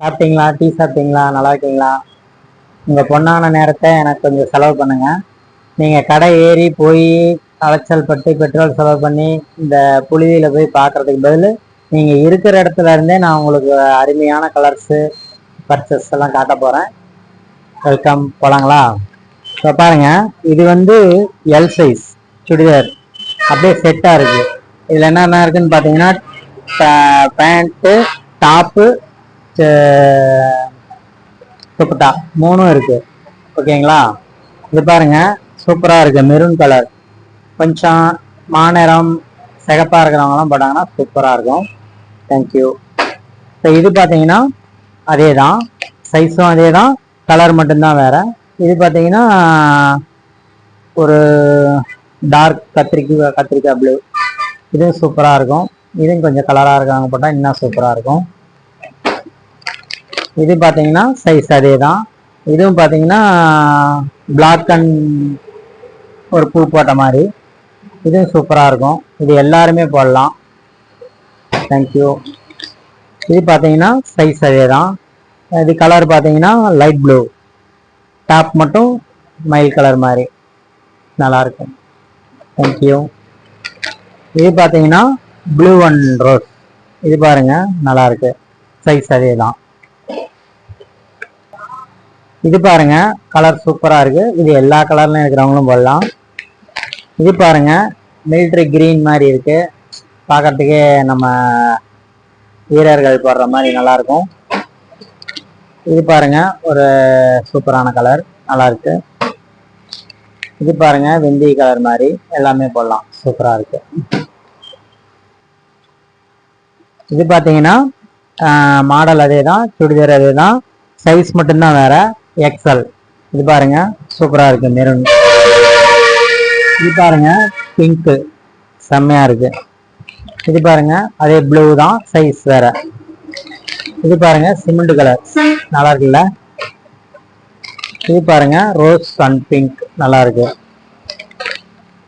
சாப்பிட்டீங்களா? டீ சாப்பிட்டீங்களா? நல்லா இருக்கீங்களா? உங்கள் பொண்ணான நேரத்தை எனக்கு கொஞ்சம் செலவு பண்ணுங்கள் நீங்கள் கடை ஏறி போய் அலைச்சல் பட்டு பெட்ரோல் செலவு பண்ணி இந்த புழுதியில் போய் பார்க்குறதுக்கு பதில் நீங்கள் இருக்கிற இடத்துல இருந்தே நான் உங்களுக்கு அருமையான கலர்ஸு பர்ச்சஸ் எல்லாம் காட்ட போகிறேன் வெல்கம் போலாங்களா? இப்போ பாருங்க. இது வந்து எல் சைஸ் சுடிதார். அப்படியே செட்டாக இருக்குது இதில் என்னென்ன இருக்குதுன்னு பார்த்தீங்கன்னா பேண்ட்டு டாப்பு துப்பட்டா மூணும் இருக்கு. ஓகேங்களா? இது பாருங்க. சூப்பராக இருக்கு. Maroon colour. கொஞ்சம் மாநிறம் சிகப்பாக இருக்கிறவங்களாம் போட்டாங்கன்னா சூப்பராக இருக்கும். தேங்க்யூ இப்போ இது பார்த்தீங்கன்னா அதே தான் சைஸும் அதே தான் கலர் மட்டும்தான் வேறு. இது பார்த்தீங்கன்னா ஒரு டார்க் கத்திரிக்காய் கத்திரிக்காய் ப்ளூ இதுவும் சூப்பராக இருக்கும். இதுவும் கொஞ்சம் கலராக இருக்காங்க போட்டால் இன்னும் சூப்பராக இருக்கும். இது பார்த்தீங்கன்னா சைஸ் அதே தான் இதுவும் பார்த்தீங்கன்னா பிளாக் அண்ட் ஒரு பூ போட்ட மாதிரி. இதுவும் சூப்பராக இருக்கும். இது எல்லாருமே போடலாம். தேங்க்யூ இது பார்த்தீங்கன்னா சைஸ் அதே தான் இது கலர் பார்த்தீங்கன்னா லைட் ப்ளூ டாப் மட்டும் மயில் கலர் மாதிரி. நல்லாயிருக்கும் தேங்க்யூ இது பார்த்தீங்கன்னா ப்ளூ அண்ட் ரோஸ் இது பாருங்கள் நல்லாயிருக்கு சைஸ் அதே தான் இது பாருங்க கலர் சூப்பராக இருக்கு. இது எல்லா கலர்லையும் இருக்கிறவங்களும் போடலாம். இது பாருங்க மிலிட்ரி கிரீன் மாதிரி இருக்கு. பார்க்கறதுக்கே நம்ம வீரர்கள் போடுற மாதிரி நல்லா இருக்கும். இது பாருங்க ஒரு சூப்பரான கலர் நல்லா இருக்கு. இது பாருங்க வெந்தய கலர் மாதிரி எல்லாமே போடலாம். சூப்பராக இருக்கு. இது பார்த்தீங்கன்னா மாடல் அதே தான் சுடிதார் அதே தான் சைஸ் மட்டும்தான் வேறு. எக்ஸல் இது பாருங்க சூப்பரா இருக்கு மெரூன் இது பாருங்க பிங்க் செம்மையா இருக்கு. இது பாருங்க அதே ப்ளூ தான் சைஸ் வேற. இது பாருங்க சிமெண்ட் கலர் நல்லா இருக்குல்ல? இது பாருங்க ரோஸ் அண்ட் பிங்க் நல்லா இருக்கு.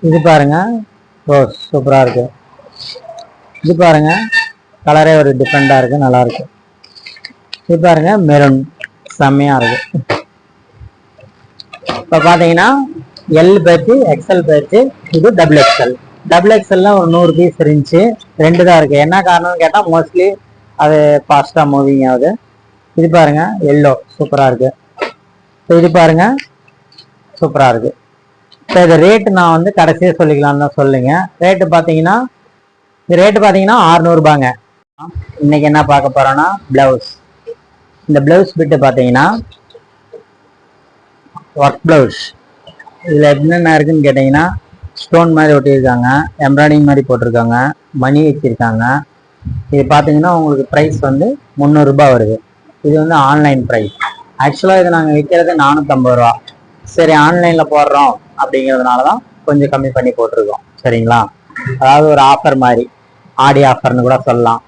இது பாருங்க ரோஸ் சூப்பரா இருக்கு. இது பாருங்க கலரே ஒரு டிஃப்ரெண்டா இருக்கு நல்லா இருக்கு. இது பாருங்க மெரூன் செம்மையா இருக்கு. இப்போ பார்த்தீங்கன்னா எல் பேட்ச் எக்ஸ்எல் பேட்ச் இது டபுள் எக்ஸ்எல் டபுள் எக்ஸ்எல்ல ஒரு நூறு பீஸ் இருந்துச்சு. ரெண்டு தான் இருக்குது என்ன காரணம்னு கேட்டால் மோஸ்ட்லி அது ஃபாஸ்ட்டாக மூவிங் ஆகுது. இது பாருங்க எல்லோ சூப்பராக இருக்குது இப்போ இது பாருங்க சூப்பராக இருக்குது இப்போ இது ரேட்டு நான் வந்து கடைசியாக சொல்லிக்கலாம்னு தான் சொல்லுங்க. ரேட்டு பார்த்தீங்கன்னா இது ரேட்டு பார்த்தீங்கன்னா அறுநூறுபாங்க இன்னைக்கு என்ன பார்க்க போகிறோன்னா ப்ளவுஸ் இந்த ப்ளவுஸ் பிட்டு பார்த்தீங்கன்னா ஒர்க் ப்ளவுஸ் இதில் என்னென்ன இருக்குன்னு கேட்டிங்கன்னா ஸ்டோன் மாதிரி ஒட்டியிருக்காங்க எம்ப்ராய்டிங் மாதிரி போட்டிருக்காங்க மணி வச்சுருக்காங்க. இது பார்த்தீங்கன்னா உங்களுக்கு ப்ரைஸ் வந்து முந்நூறுரூபா வருது. இது வந்து ஆன்லைன் ப்ரைஸ் ஆக்சுவலாக இது நாங்கள் விற்கிறது நானூற்றம்பது ரூபா. சரி ஆன்லைனில் போடுறோம் அப்படிங்கிறதுனால தான் கொஞ்சம் கம்மி பண்ணி போட்டிருக்கோம். சரிங்களா? அதாவது ஒரு ஆஃபர் மாதிரி. ஆடி ஆஃபர்னு கூட சொல்லலாம்.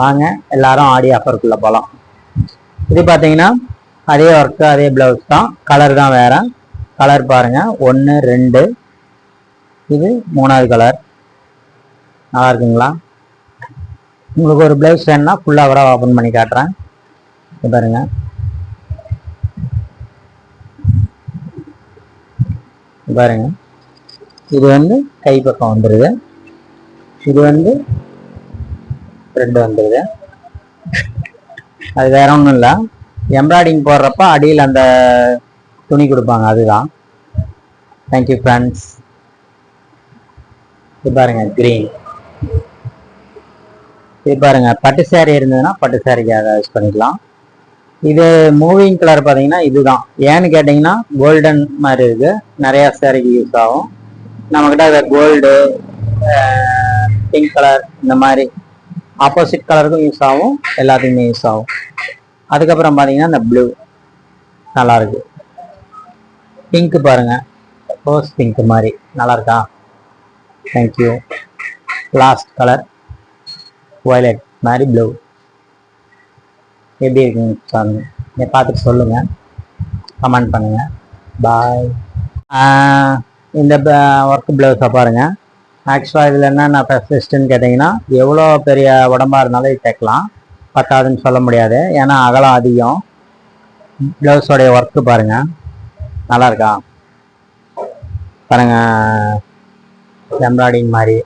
வாங்க எல்லாரும் ஆடி ஆஃபருக்குள்ளே போகலாம் இது பார்த்தீங்கன்னா அதே ஒர்க்கு அதே பிளவுஸ் தான். கலர் தான் வேறு. கலர் பாருங்க. ஒன்று ரெண்டு. இது மூணாவது கலர் நல்லா இருக்குங்களா? உங்களுக்கு ஒரு பிளவுஸ் வேணுன்னா ஃபுல்லாக கூட ஓப்பன் பண்ணி காட்டுறேன். இது பாருங்க. இது பாருங்க. இது வந்து கை பக்கம் வந்துடுது இது வந்து ரெண்டு வந்துடுது அது வேற ஒன்றும் இல்லை. எம்ப்ராய்டிங் போடுறப்ப அடியில் அந்த துணி கொடுப்பாங்க அதுதான். தேங்க்யூ ஃப்ரெண்ட்ஸ் இது பாருங்க க்ரீன் இது பாருங்க பட்டு சேரீ இருந்ததுன்னா பட்டு சேரீக்காக யூஸ் பண்ணிக்கலாம். இது மூவிங் கலர் பார்த்தீங்கன்னா இதுதான். ஏன்னு கேட்டிங்கன்னா கோல்டன் மாதிரி இருக்குது நிறையா சேரீக்கு யூஸ் ஆகும். நம்மக்கிட்ட கோல்டு பிங்க் கலர் இந்த மாதிரி ஆப்போசிட் கலருக்கும் யூஸ் ஆகும். எல்லாத்துக்குமே யூஸ் ஆகும். அதுக்கப்புறம் பார்த்தீங்கன்னா இந்த ப்ளூ நல்லா பிங்க்கு பாருங்கள் ரோஸ் பிங்க் மாதிரி. நல்லா இருக்கா thank you last colour violet மாதிரி ப்ளூ எப்படி இருக்குங்க சாருங்க நீங்கள் பார்த்துட்டு சொல்லுங்கள் கமெண்ட் பண்ணுங்கள் பாய் இந்த ஒர்க் ப்ளவுஸை பாருங்கள் ஆக்சுவலாக இதில் என்னென்ன ஃபெசிலிஸ்ட்டுன்னு கேட்டிங்கன்னா எவ்வளோ பெரிய உடம்பாக இருந்தாலும் இது தைக்கலாம். பத்தாதுன்னு சொல்ல முடியாது. ஏன்னா அகலம் அதிகம். ப்ளவுஸோடைய ஒர்க்கு பாருங்கள் நல்லா இருக்கா? பாருங்கள் எம்ப்ராய்டிங் மாதிரி.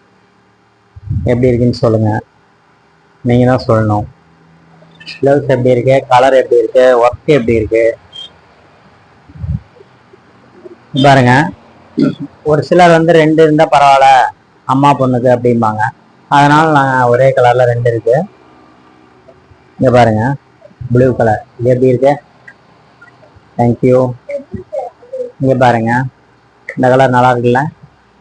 எப்படி இருக்குன்னு சொல்லுங்கள் நீங்கள் தான் சொல்லணும். ப்ளவுஸ் எப்படி இருக்கு? கலர் எப்படி இருக்கு? ஒர்க் எப்படி இருக்கு? பாருங்க. ஒரு சிலர் வந்து ரெண்டு இருந்தால் பரவாயில்ல. அம்மா பொண்ணுக்கு அப்படிம்பாங்க. அதனால் நான் ஒரே கலரில் ரெண்டு இருக்குது இங்கே பாருங்க. ப்ளூ கலர் இது எப்படி இருக்கு? தேங்க்யூ இங்கே பாருங்க. இந்த கலர் நல்லா இருக்குல்ல?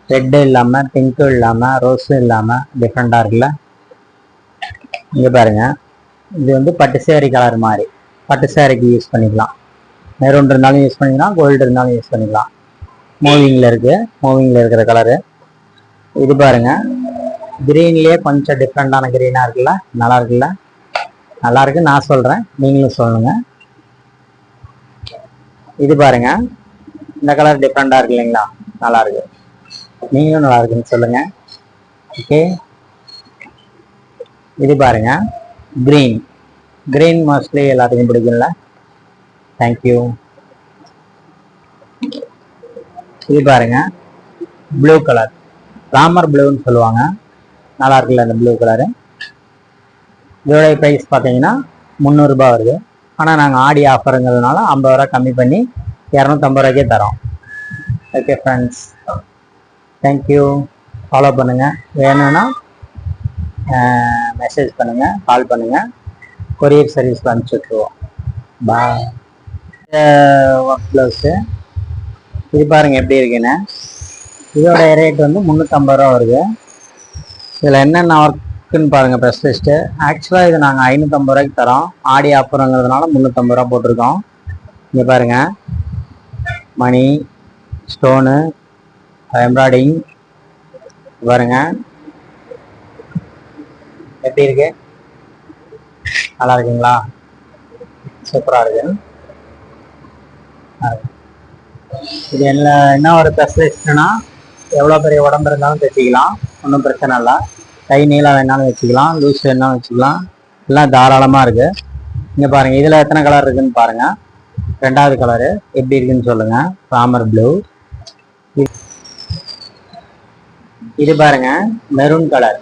ரெட்டும் இல்லாமல் பிங்க்கும் இல்லாமல் ரோஸும் இல்லாமல் டிஃப்ரெண்ட்டாக இருக்குல்ல? இங்கே பாருங்க. இது வந்து பட்டு சேரி கலர் மாதிரி. பட்டு சேரிக்கு யூஸ் பண்ணிக்கலாம். மெரூன் இருந்தாலும் யூஸ் பண்ணிக்கலாம். கோல்டு இருந்தாலும் யூஸ் பண்ணிக்கலாம். மூவிங்கில் இருக்குது மூவிங்கில் இருக்கிற கலரு இது பாருங்க. க்ரீன்லேயே கொஞ்சம் டிஃப்ரெண்ட்டான க்ரீனாக இருக்குல்ல? நல்லா இருக்குல்ல? நல்லா இருக்குன்னு நான் சொல்கிறேன் நீங்களும் சொல்லுங்க. இது பாருங்க. இந்த கலர் டிஃப்ரெண்ட்டாக இருக்கு இல்லைங்களா? நல்லா இருக்கு. நீங்களும் நல்லா இருக்குன்னு சொல்லுங்க. ஓகே இது பாருங்க. க்ரீன் க்ரீன் மோஸ்ட்லி எல்லாத்துக்கும் பிடிக்கும்ல. தேங்க்யூ இது பாருங்க. ப்ளூ கலர் ராமர் ப்ளூன்னு சொல்லுவாங்க. நல்லா இருக்குல்ல இந்த ப்ளூ கலரு இதோடைய ப்ரைஸ் பார்த்தீங்கன்னா முந்நூறுரூபா வருது. ஆனால் நாங்கள் ஆடி ஆஃபருங்கிறதுனால ஐம்பது ரூபா கம்மி பண்ணி இரநூத்தம்பது ரூபாய்க்கே தரோம். ஓகே ஃப்ரெண்ட்ஸ் தேங்க்யூ ஃபாலோ பண்ணுங்கள் வேணும்னா மெசேஜ் பண்ணுங்கள் கால் பண்ணுங்கள் கொரியர் சர்வீஸ் அனுப்பிச்சி விட்ருவோம் பாய் ஒர்க் ப்ளவுஸு இது பாருங்கள் எப்படி இருக்குன்னு. இதோட ரேட் வந்து முந்நூற்றம்பது ரூபா வருது. இதில் என்னென்ன இருக்குன்னு பாருங்கள் ப்ரெஸ்லிஸ்ட்டு ஆக்சுவலாக இது நாங்கள் ஐநூற்றம்பது ரூபாய்க்கு தரோம். ஆடி ஆஃபருங்கிறதுனால முந்நூற்றம்பது ரூபா போட்டிருக்கோம். இங்கே பாருங்க. மணி ஸ்டோனு எம்ப்ராய்டிங் பாருங்க. எப்படி இருக்கு? நல்லா இருக்குங்களா? சூப்பராக இருக்கு இருக்கு. இது என்ன என்ன ஒரு ஸ்பெஷலிஸ்ட்னா எவ்வளோ பெரிய உடம்பு இருந்தாலும் தைச்சிக்கலாம் ஒன்றும் பிரச்சனை இல்லை. கை நீளம் வேணாலும் வச்சுக்கலாம் லூஸ் வேணாலும் வச்சுக்கலாம். எல்லாம் தாராளமாக இருக்குது இங்கே பாருங்கள் இதில் எத்தனை கலர் இருக்குதுன்னு பாருங்கள் ரெண்டாவது கலரு எப்படி இருக்குன்னு சொல்லுங்கள் ராமர் ப்ளூ இது பாருங்க மெரூன் கலர்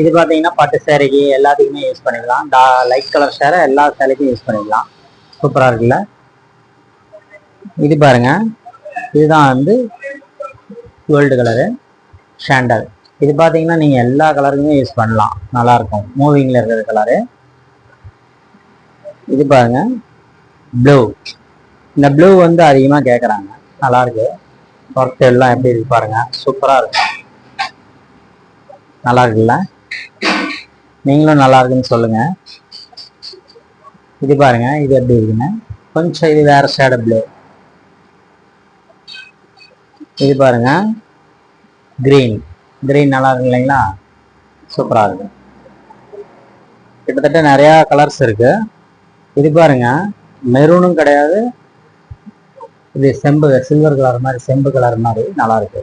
இது பார்த்தீங்கன்னா பட்டு சேரீக்கு எல்லாத்துக்குமே யூஸ் பண்ணிக்கலாம். டா லைட் கலர் சேரை எல்லா சேலைக்கும் யூஸ் பண்ணிக்கலாம். சூப்பராக இருக்குல்ல? இது பாருங்க இதுதான் வந்து கோல்டு கலரு ஷாண்டல் இது பார்த்தீங்கன்னா நீங்கள் எல்லா கலருக்குமே யூஸ் பண்ணலாம். நல்லாயிருக்கும். மூவிங்கில் இருக்கிற கலரு இது பாருங்க. ப்ளூ இந்த ப்ளூ வந்து அதிகமாக கேட்குறாங்க நல்லாயிருக்கு ஒர்க் எல்லாம் எப்படி இருக்கு பாருங்க. சூப்பராக இருக்கும் நல்லா இருக்குல்ல நீங்களும் நல்லா இருக்குன்னு சொல்லுங்கள் இது பாருங்க. இது எப்படி இருக்குன்னு. கொஞ்சம் இது வேறு ஷேடு ப்ளூ இது பாருங்க. கிரீன் கிரீன் நல்லா இருக்கு இல்லைங்களா? சூப்பராக இருக்கு கிட்டத்தட்ட நிறையா கலர்ஸ் இருக்கு. இது பாருங்க மெரூனும் கிடையாது. இது செம்பு சில்வர் கலர் மாதிரி செம்பு கலர் மாதிரி நல்லா இருக்கு.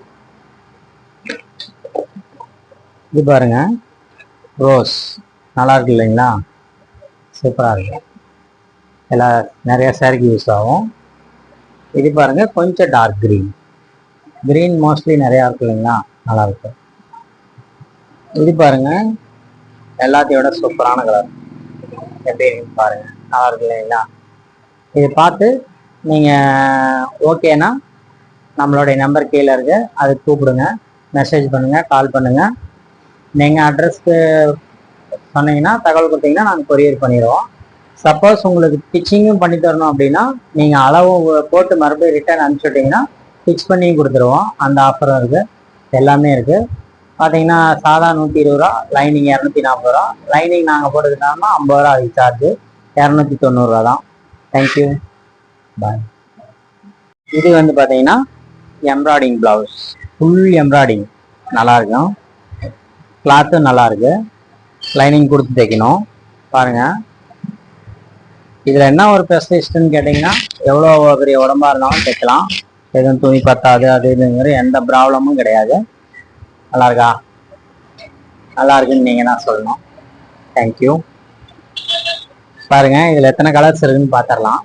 இது பாருங்க ரோஸ் நல்லா இருக்கு இல்லைங்களா? சூப்பராக இருக்கு. எல்லா நிறையா சேரீக்கு யூஸ் ஆகும். இது பாருங்க கொஞ்சம் டார்க் க்ரீன் கிரீன் மோஸ்ட்லி நிறையா இருக்கு இல்லைங்களா? நல்லா இருக்கு. இது பாருங்க. எல்லாத்தையோட சூப்பரான கலர் எப்படி பாருங்க. நல்லா இருக்கு இல்லைங்களா? இது பார்த்து நீங்கள் ஓகேனா நம்மளுடைய நம்பர் கீழே இருக்கு. அதுக்கு கூப்பிடுங்க. மெசேஜ் பண்ணுங்கள் கால் பண்ணுங்கள் நீங்கள் அட்ரஸ்க்கு சொன்னீங்கன்னா தகவல் கொடுத்தீங்கன்னா நாங்கள் கொரியர் பண்ணிடுவோம். சப்போஸ் உங்களுக்கு ஸ்டிச்சிங்கும் பண்ணி தரணும் அப்படின்னா நீங்கள் அளவு போட்டு மறுபடியும் ரிட்டர்ன் அனுப்பிச்சுட்டிங்கன்னா பிச் பண்ணியும் கொடுத்துருவோம். அந்த ஆஃபரும் இருக்குது எல்லாமே இருக்குது பார்த்தீங்கன்னா சாதா நூற்றி இருபது ரூபா லைனிங் இரநூத்தி நாற்பது ரூபா. லைனிங் நாங்கள் போட்டுக்கிட்டோம்னா ஐம்பது ரூபா அதுக்கு சார்ஜ் இரநூத்தி தொண்ணூறுரூவா தான். தேங்க்யூ பாய் இது வந்து பார்த்தீங்கன்னா எம்ப்ராய்டிங் ப்ளவுஸ் ஃபுல் எம்ப்ராய்டிங் நல்லா இருக்கும். கிளாத்தும் நல்லாயிருக்கு லைனிங் கொடுத்து தைக்கணும். பாருங்கள் இதில் என்ன ஒரு ஸ்பெஷலிஸ்ட்னு கேட்டிங்கன்னா எவ்வளோ பெரிய உடம்பா இருந்தாலும் தைக்கலாம். எதுவும் துணி பத்தாது அது இதுங்கிற எந்த ப்ராப்ளமும் கிடையாது. நல்லா இருக்கா நல்லா இருக்குன்னு நீங்க தான் சொல்லணும். தேங்க்யூ பாருங்க இதுல எத்தனை கலர்ஸ் இருக்குன்னு பாத்திரலாம்.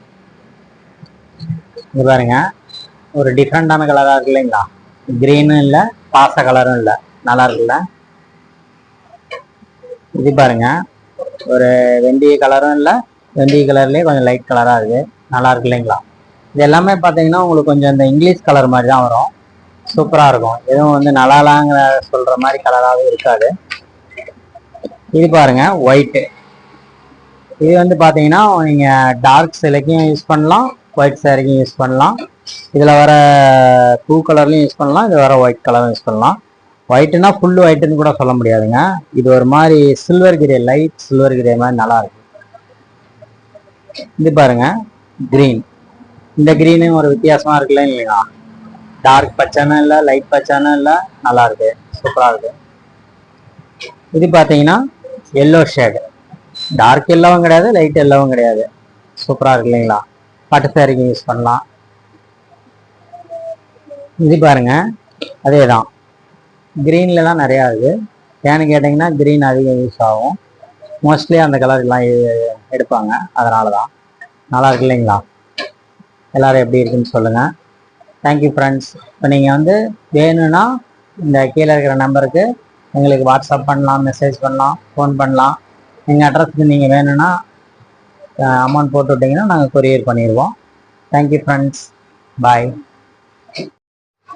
இது பாருங்க ஒரு டிஃப்ரெண்டான கலரா இருக்கு இல்லைங்களா? கிரீனும் இல்ல பாச கலரும் இல்ல. நல்லா இருக்குல்ல இது பாருங்க ஒரு வெந்தய கலரும் இல்ல வெந்தய கலர்லயே கொஞ்சம் லைட் கலரா இருக்கு. நல்லா இருக்கு இல்லைங்களா? இது எல்லாமே பாத்தீங்கன்னா உங்களுக்கு கொஞ்சம் இந்த இங்கிலீஷ் கலர் மாதிரி தான் வரும். சூப்பரா இருக்கும். எதுவும் வந்து நல்லாலாங்கிற சொல்ற மாதிரி கலராகவே இருக்காது. இது பாருங்க ஒயிட்டு இது வந்து பார்த்தீங்கன்னா நீங்க டார்க் சிலைக்கும் யூஸ் பண்ணலாம் ஒயிட் சேரீக்கும் யூஸ் பண்ணலாம். இதில் வர பூ கலர்லையும் யூஸ் பண்ணலாம் இது வர ஒயிட் கலரும் யூஸ் பண்ணலாம். ஒயிட்னா ஃபுல் ஒயிட்னு கூட சொல்ல முடியாதுங்க. இது ஒரு மாதிரி silver grey light silver grey மாதிரி நல்லா இருக்கு இது பாருங்க கிரீன் இந்த கிரீனும் ஒரு வித்தியாசமா இருக்குல்ல இல்லைங்களா? டார்க் பச்சைன்னு இல்லை லைட் பச்சைன்னு இல்லை நல்லா இருக்கு சூப்பராக இருக்கு இது பார்த்தீங்கன்னா எல்லோ ஷேடு டார்க் எல்லோவும் கிடையாது லைட் எல்லோவும் கிடையாது. சூப்பராக இருக்கு இல்லைங்களா? பட்டு சாரிக்கு யூஸ் பண்ணலாம். இது பாருங்க அதே தான் க்ரீனில் தான் நிறையா இருக்கு. ஏன்னு கேட்டிங்கன்னா க்ரீன் அதிகம் யூஸ் ஆகும். மோஸ்ட்லி அந்த கலர் எல்லாம் எடுப்பாங்க. அதனால தான் நல்லா இருக்கு இல்லைங்களா? எல்லோரும் எப்படி இருக்குன்னு சொல்லுங்கள் தேங்க்யூ ஃப்ரெண்ட்ஸ் இப்போ நீங்கள் வந்து வேணும்னா இந்த கீழே இருக்கிற நம்பருக்கு எங்களுக்கு வாட்ஸ்அப் பண்ணலாம் மெசேஜ் பண்ணலாம் ஃபோன் பண்ணலாம். எங்கள் அட்ரஸ்க்கு நீங்கள் வேணும்னா அமௌண்ட் போட்டு விட்டிங்கன்னா நாங்கள் கொரியர் பண்ணிடுவோம். Thank you friends bye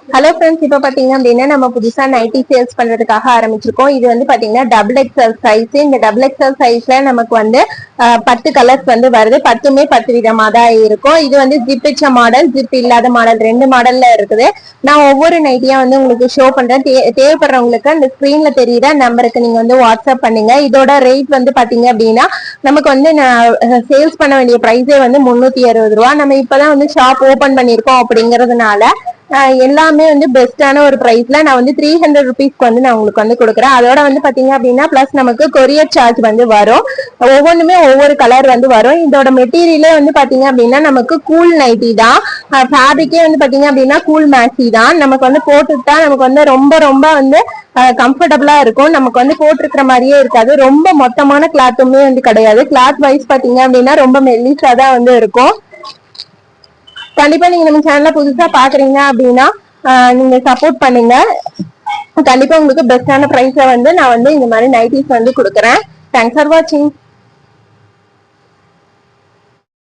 hello friends இப்போ பார்த்தீங்க அப்படின்னா நம்ம புதுசாக நைட்டி சேல்ஸ் பண்ணுறதுக்காக ஆரம்பிச்சிருக்கோம். இது வந்து பார்த்தீங்கன்னா டபுள் எக்ஸ்எல் சைஸ் இந்த டபுள் எக்ஸ்எல் சைஸ்ல நமக்கு வந்து பத்து கலர்ஸ் வந்து வருது. பத்துமே பத்து விதமாக தான் இருக்கும். இது வந்து ஜிப் வச்ச மாடல் ஜிப் இல்லாத மாடல் ரெண்டு மாடல்ல இருக்குது. நான் ஒவ்வொரு நைட்டியா வந்து உங்களுக்கு ஷோ பண்றேன். தே- தேவைப்படுறவங்களுக்கு அந்த ஸ்க்ரீனில் தெரியுற நம்பருக்கு நீங்கள் வந்து வாட்ஸ்அப் பண்ணுங்க. இதோட ரேட் வந்து பாத்தீங்க அப்படின்னா நமக்கு வந்து சேல்ஸ் பண்ண வேண்டிய ப்ரைஸே வந்து முந்நூற்றி அறுபது ரூபா. நம்ம இப்பதான் வந்து ஷாப் ஓப்பன் பண்ணியிருக்கோம் அப்படிங்கறதுனால எல்லாமே வந்து பெஸ்டான ஒரு ப்ரைஸ்ல நான் வந்து த்ரீ ஹண்ட்ரட் ருபீஸ்க்கு வந்து நான் உங்களுக்கு வந்து கொடுக்குறேன். அதோட வந்து பாத்தீங்க அப்படின்னா பிளஸ் நமக்கு கொரியர் சார்ஜ் வந்து வரும். ஒவ்வொன்றுமே ஒவ்வொரு கலர் வந்து வரும். இதோட மெட்டீரியலே வந்து பாத்தீங்க அப்படின்னா நமக்கு கூல் நைட்டி தான். ஃபேப்ரிக்கே வந்து பாத்தீங்க அப்படின்னா கூல் மேக்ஸி தான். நமக்கு வந்து போட்டுட்டா நமக்கு வந்து ரொம்ப ரொம்ப வந்து கம்ஃபர்டபுளா இருக்கும். நமக்கு வந்து போட்டிருக்கிற மாதிரியே இருக்காது. ரொம்ப மொத்தமான கிளாத்துமே வந்து கிடையாது. கிளாத் வைஸ் பாத்தீங்க அப்படின்னா ரொம்ப மெல்லிஸா தான் வந்து இருக்கும். கண்டிப்பா நீங்க நம்ம சேனல்ல புதுசா பாக்குறீங்க அப்படின்னா நீங்க சப்போர்ட் பண்ணுங்க. கண்டிப்பா உங்களுக்கு பெஸ்டான பிரைஸ்ல வந்து நான் வந்து இந்த மாதிரி நைட்டிஸ் வந்து கொடுக்குறேன். தேங்க்ஸ் ஃபார் வாட்சிங்